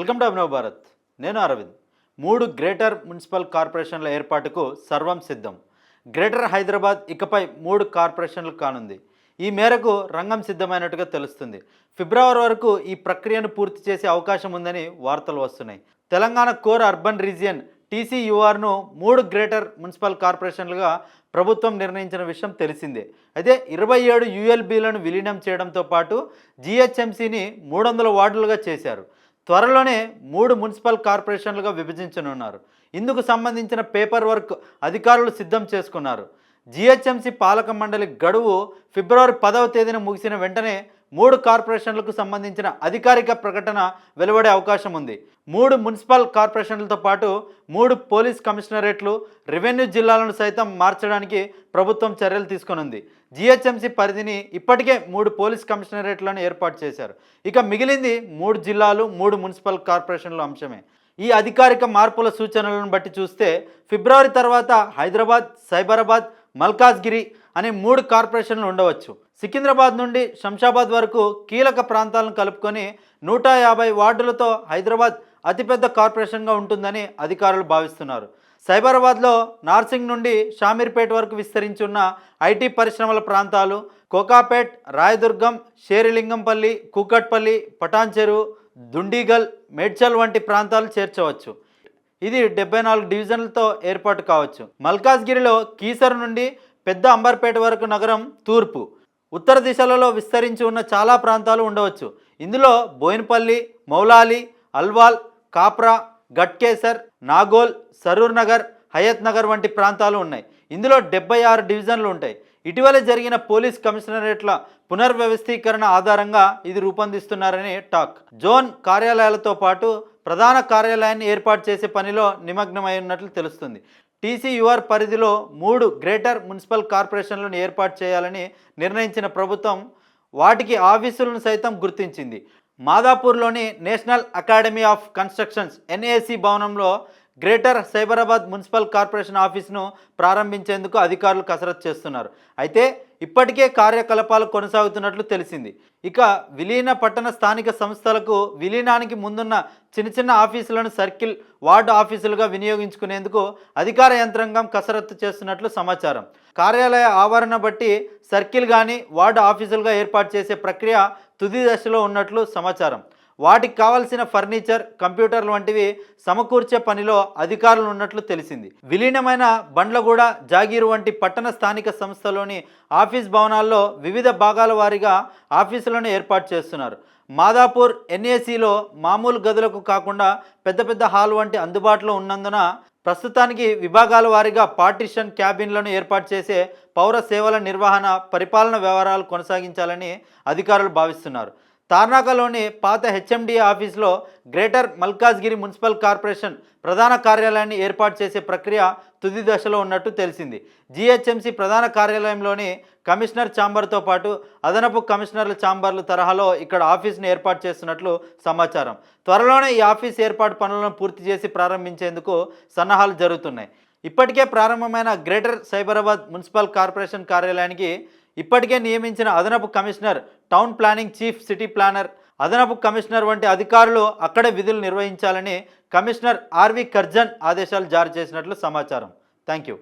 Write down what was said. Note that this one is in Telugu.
Welcome to Abhinav Bharat. నేను అరవింద్. మూడు గ్రేటర్ మున్సిపల్ కార్పొరేషన్ల ఏర్పాటుకు సర్వం సిద్ధం. గ్రేటర్ హైదరాబాద్ ఇకపై మూడు కార్పొరేషన్లు కానుంది. ఈ మేరకు రంగం సిద్ధమైనట్టుగా తెలుస్తుంది. ఫిబ్రవరి వరకు ఈ ప్రక్రియను పూర్తి చేసే అవకాశం ఉందని వార్తలు వస్తున్నాయి. తెలంగాణ కోర్ అర్బన్ రీజియన్ టీసీయూఆర్ను మూడు గ్రేటర్ మున్సిపల్ కార్పొరేషన్లుగా ప్రభుత్వం నిర్ణయించిన విషయం తెలిసిందే. అయితే ఇరవై ఏడు యుఎల్బీలను విలీనం చేయడంతో పాటు జిహెచ్ఎంసీని మూడు వందల వార్డులుగా చేశారు. త్వరలోనే మూడు మున్సిపల్ కార్పొరేషన్లుగా విభజించనున్నారు. ఇందుకు సంబంధించిన పేపర్ వర్క్ అధికారులు సిద్ధం చేసుకున్నారు. జిహెచ్ఎంసీ పాలక మండలి గడువు ఫిబ్రవరి పదవ తేదీన ముగిసిన వెంటనే మూడు కార్పొరేషన్లకు సంబంధించిన అధికారిక ప్రకటన వెలువడే అవకాశం ఉంది. మూడు మున్సిపల్ కార్పొరేషన్లతో పాటు మూడు పోలీస్ కమిషనరేట్లు రెవెన్యూ జిల్లాలను సైతం మార్చడానికి ప్రభుత్వం చర్యలు తీసుకొనుంది. జిహెచ్ఎంసీ పరిధిని ఇప్పటికే మూడు పోలీస్ కమిషనరేట్లను ఏర్పాటు చేశారు. ఇక మిగిలింది మూడు జిల్లాలు మూడు మున్సిపల్ కార్పొరేషన్ల అంశమే. ఈ అధికారిక మార్పుల సూచనలను బట్టి చూస్తే ఫిబ్రవరి తర్వాత హైదరాబాద్ సైబరాబాద్ మల్కాజ్గిరి అనే మూడు కార్పొరేషన్లు ఉండవచ్చు. సికింద్రాబాద్ నుండి శంషాబాద్ వరకు కీలక ప్రాంతాలను కలుపుకొని నూట యాభై వార్డులతో హైదరాబాద్ అతిపెద్ద కార్పొరేషన్గా ఉంటుందని అధికారులు భావిస్తున్నారు. సైబరాబాద్లో నార్సింగ్ నుండి షామీర్పేట వరకు విస్తరించి ఉన్న ఐటీ పరిశ్రమల ప్రాంతాలు కోకాపేట్ రాయదుర్గం షేరిలింగంపల్లి కూకట్పల్లి పటాన్చెరు దుండిగల్ మేడ్చల్ వంటి ప్రాంతాలు చేర్చవచ్చు. ఇది డెబ్బై నాలుగు డివిజన్లతో ఏర్పాటు కావచ్చు. మల్కాజ్గిరిలో కీసర్ నుండి పెద్ద అంబర్పేట వరకు నగరం తూర్పు. ఉత్తర దిశలలో విస్తరించి ఉన్న చాలా ప్రాంతాలు ఉండవచ్చు. ఇందులో బోయినపల్లి మౌలాలి అల్వాల్ కాప్రా గట్కేసర్ నాగోల్ సరూర్ నగర్ హయత్ నగర్ వంటి ప్రాంతాలు ఉన్నాయి. ఇందులో డెబ్బై ఆరు డివిజన్లు ఉంటాయి. ఇటీవల జరిగిన పోలీస్ కమిషనరేట్ల పునర్వ్యవస్థీకరణ ఆధారంగా ఇది రూపొందిస్తున్నారని టాక్. జోన్ కార్యాలయాలతో పాటు ప్రధాన కార్యాలయాన్ని ఏర్పాటు చేసే పనిలో నిమగ్నమై ఉన్నట్లు తెలుస్తుంది. టీసీయూఆర్ పరిధిలో మూడు గ్రేటర్ మున్సిపల్ కార్పొరేషన్లను ఏర్పాటు చేయాలని నిర్ణయించిన ప్రభుత్వం వాటికి ఆఫీసులను సైతం గుర్తించింది. మాదాపూర్లోని national academy of constructions NAC భవనంలో గ్రేటర్ సైబరాబాద్ మున్సిపల్ కార్పొరేషన్ ఆఫీస్ను ప్రారంభించేందుకు అధికారులు కసరత్తు చేస్తున్నారు. అయితే ఇప్పటికే కార్యకలాపాలు కొనసాగుతున్నట్లు తెలిసింది. ఇక విలీన పట్టణ స్థానిక సంస్థలకు విలీనానికి ముందున్న చిన్న చిన్న ఆఫీసులను సర్కిల్ వార్డు ఆఫీసులుగా వినియోగించుకునేందుకు అధికార యంత్రాంగం కసరత్తు చేస్తున్నట్లు సమాచారం. కార్యాలయ ఆవరణ బట్టి సర్కిల్ కానీ వార్డు ఆఫీసులుగా ఏర్పాటు చేసే ప్రక్రియ తుది దశలో ఉన్నట్లు సమాచారం. వాటికి కావాల్సిన ఫర్నిచర్ కంప్యూటర్లు వంటివి సమకూర్చే పనిలో అధికారులు ఉన్నట్లు తెలిసింది. విలీనమైన బండ్లగూడ జాగీరు వంటి పట్టణ స్థానిక సంస్థలోని ఆఫీస్ భవనాల్లో వివిధ భాగాల వారీగా ఆఫీసులను ఏర్పాటు చేస్తున్నారు. మాదాపూర్ ఎన్ఏసీలో మామూలు గదులకు కాకుండా పెద్ద పెద్ద హాల్ వంటి అందుబాటులో ఉన్నందున ప్రస్తుతానికి విభాగాల వారీగా పార్టిషన్ క్యాబిన్లను ఏర్పాటు చేసే పౌర సేవల నిర్వహణ పరిపాలన వ్యవహారాలు కొనసాగించాలని అధికారులు భావిస్తున్నారు. తార్నాకలోని పాత హెచ్ఎండిఏ ఆఫీస్లో గ్రేటర్ మల్కాజ్గిరి మున్సిపల్ కార్పొరేషన్ ప్రధాన కార్యాలయాన్ని ఏర్పాటు చేసే ప్రక్రియ తుది దశలో ఉన్నట్టు తెలిసింది. జీహెచ్ఎంసీ ప్రధాన కార్యాలయంలోని కమిషనర్ ఛాంబర్తో పాటు అదనపు కమిషనర్ల ఛాంబర్ల తరహాలో ఇక్కడ ఆఫీస్ను ఏర్పాటు చేస్తున్నట్లు సమాచారం. త్వరలోనే ఈ ఆఫీస్ ఏర్పాటు పనులను పూర్తి చేసి ప్రారంభించేందుకు సన్నాహాలు జరుగుతున్నాయి. ఇప్పటికే ప్రారంభమైన గ్రేటర్ సైబరాబాద్ మున్సిపల్ కార్పొరేషన్ కార్యాలయానికి ఇప్పటికే నియమించిన అదనపు commissioner town planning chief city planner అదనపు కమిషనర్ వంటి అధికారులు అక్కడే విధులు నిర్వహించాలని కమిషనర్ ఆర్వి కర్జన్ ఆదేశాలు జారీ చేసినట్లు సమాచారం. Thank you